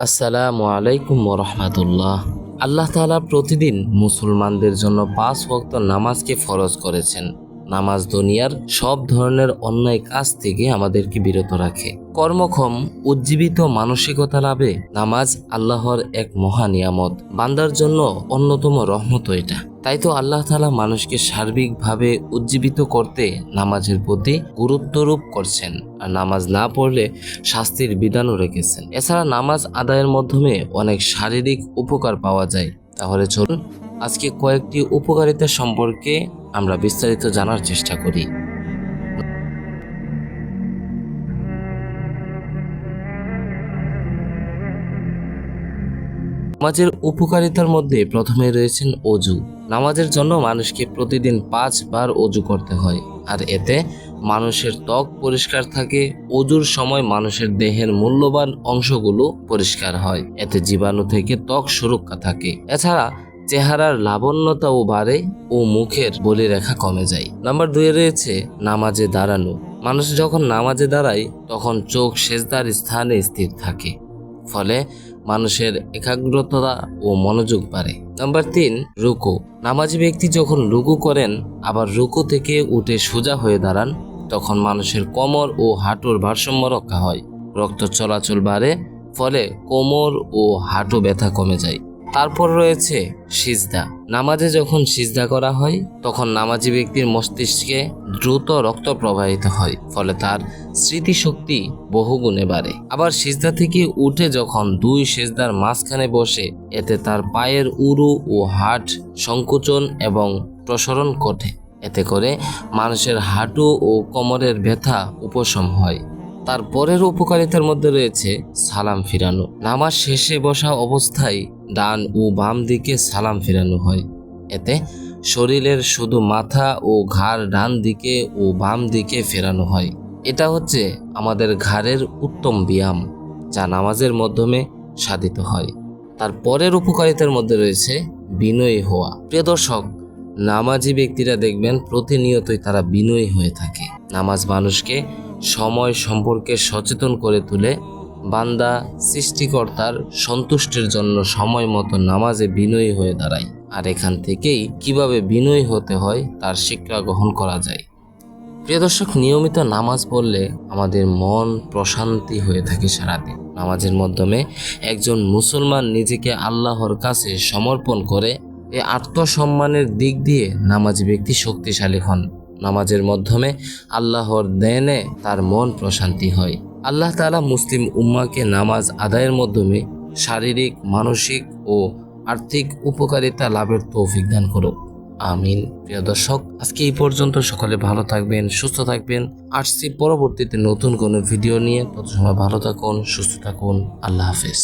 আসসালামু আলাইকুম রহমতুল্লাহ আল্লাহ তালা প্রতিদিন মুসলমানদের জন্য পাঁচ ভক্ত নামাজকে ফরজ করেছেন। নামাজ দুনিয়ার সব ধরনের অন্যায় কাজ থেকে আমাদেরকে বিরত রাখে। কর্মক্ষম, উজ্জীবিত মানসিকতা লাভে নামাজ আল্লাহর এক মহানিয়ামত বান্দার জন্য অন্যতম রহমত এটা। তাই তো আল্লাহ তাআলা মানুষকে সার্বিকভাবে উজ্জীবিত করতে নামাজের প্রতি গুরুত্বরূপ করছেন আর নামাজ না পড়লে শাস্তির বিধানও রেখেছেন। এছাড়া নামাজ আদায়ের মাধ্যমে অনেক শারীরিক উপকার পাওয়া যায়। তাহলে চলুন আজকে কয়েকটি উপকারিতা সম্পর্কে আমরা বিস্তারিত জানার চেষ্টা করি। নামাজের উপকারিতার মধ্যে প্রথমে রয়েছেন অজু। নামাজের জন্য মানুষকে প্রতিদিন পাঁচবার অজু করতে হয়। আর এতে মানুষের ত্বক পরিষ্কার থাকে, অজুর সময় মানুষের দেহের মূল্যবান অংশগুলো পরিষ্কার হয়। এতে জীবাণু থেকে ত্বক সুরক্ষা থাকে। এছাড়া চেহারার লাবণ্যতাও বাড়ে ও মুখের বলিরেখা কমে যায়। নাম্বার দুয়ে রয়েছে নামাজে দাঁড়ানো। মানুষ যখন নামাজে দাঁড়ায়, তখন চোখ সেজদার স্থানে স্থির থাকে। ফলে মানুষের একাগ্রতা ও মনোযোগ বাড়ে। নাম্বার তিন, রুকু। নামাজি ব্যক্তি যখন রুকু করেন, আবার রুকু থেকে উঠে সোজা হয়ে দাঁড়ান, তখন মানুষের কোমর ও হাঁটুর ভারসাম্য রক্ষা হয়। রক্ত চলাচল বাড়ে, ফলে কোমর ও হাঁটু ব্যথা কমে যায়। তারপর রয়েছে সিজদা। নামাজে যখন সিজদা করা হয়, তখন নামাজি ব্যক্তির মস্তিষ্কে দ্রুত রক্ত প্রবাহিত হয়, ফলে তার স্মৃতিশক্তি বহুগুণে বাড়ে। আবার সিজদা থেকে উঠে যখন দুই সিজদার মাঝখানে বসে, এতে তার পায়ের উরু ও হাট সংকুচন এবং প্রসরণ ঘটে। এতে করে মানুষের হাঁটু ও কোমরের ব্যথা উপশম হয়। তার পরের উপকারিতার মধ্যে রয়েছে সালাম ফিরানো। নামাজ শেষে বসা অবস্থায় ডান ও বাম দিকে সালাম ফেরানো হয়। এতে শরীরের শুধু মাথা ও ঘাড় ডান দিকে ও বাম দিকে ফেরানো হয়। এটা হচ্ছে আমাদের ঘাড়ের উত্তম ব্যায়াম, যা নামাজের মাধ্যমে সাধিত হয়। তার পরের উপকারিতার মধ্যে রয়েছে বিনয়ী হওয়া। প্রিয় দর্শক, নামাজি ব্যক্তিরা দেখবেন প্রতিনিয়তই তারা বিনয়ী হয়ে থাকে। নামাজ মানুষকে সময় সম্পর্কে সচেতন করে তুলে বান্দা সৃষ্টিকর্তার সন্তুষ্টির জন্য সময় মতো নামাজে বিনয়ী হয়ে দাঁড়ায়। আর এখান থেকেই কীভাবে বিনয়ী হতে হয় তার শিক্ষা গ্রহণ করা যায়। প্রিয় দর্শক, নিয়মিত নামাজ পড়লে আমাদের মন প্রশান্তি হয়ে থাকে সারাদিন। নামাজের মাধ্যমে একজন মুসলমান নিজেকে আল্লাহর কাছে সমর্পণ করে এই আত্মসম্মানের দিক দিয়ে নামাজি ব্যক্তি শক্তিশালী হন। নামাজের মাধ্যমে আল্লাহর দেনে তার মন প্রশান্তি হয়। আল্লাহ তালা মুসলিম উম্মাকে নামাজ আদায়ের মাধ্যমে শারীরিক, মানসিক ও আর্থিক উপকারিতা লাভের তৌফিক দান করো আমিন। প্রিয় দর্শক, আজকে এই পর্যন্ত সকলে ভালো থাকবেন, সুস্থ থাকবেন। আসছি পরবর্তীতে নতুন কোনো ভিডিও নিয়ে। তত সময় ভালো থাকুন, সুস্থ থাকুন। আল্লাহ হাফেজ।